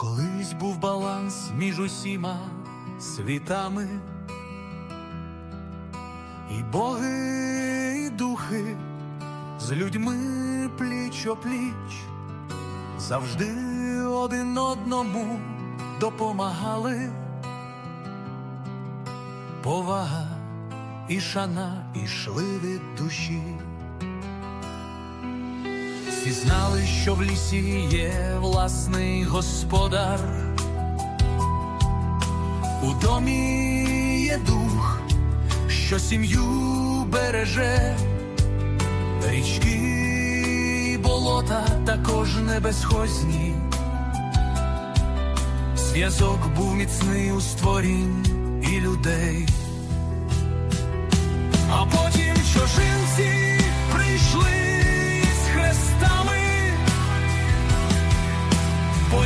Колись був баланс між усіма світами, і боги, і духи з людьми пліч опліч завжди один одному допомагали. Повага і шана ішли від душі. Всі знали, що в лісі є власний господар. У домі є дух, що сім'ю береже, річки болота також не безхозні. Зв'язок був міцний у створінь і людей.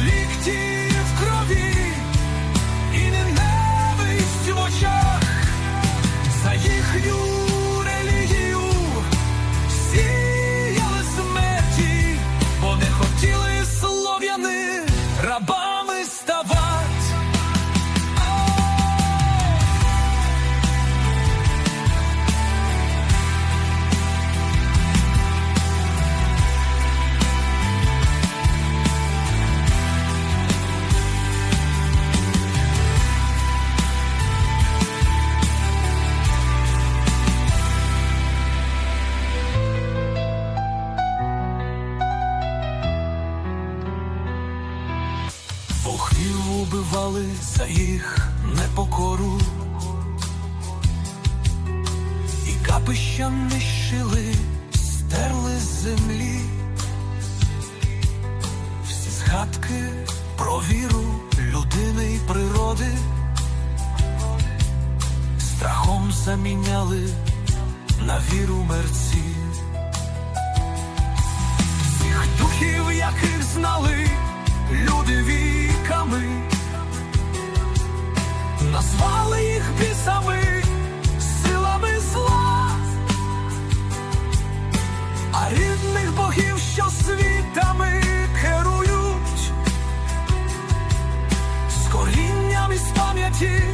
Лікті Вохвів убивали за їх непокору, і капища нищили, стерли з землі, всі згадки про віру людини й природи, страхом заміняли на віру мерці. Назвали їх бісами, силами зла, а рідних богів, що світами керують, з корінням із пам'яті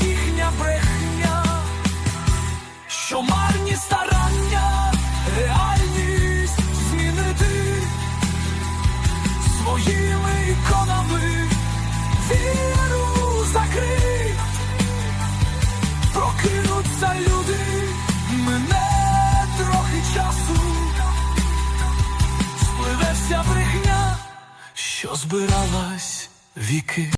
їхня брехня що марні старання, реальність змінити. Своїми іконами віру закрить, прокинуться люди, мене трохи часу, спливе вся брехня, що збиралась віки.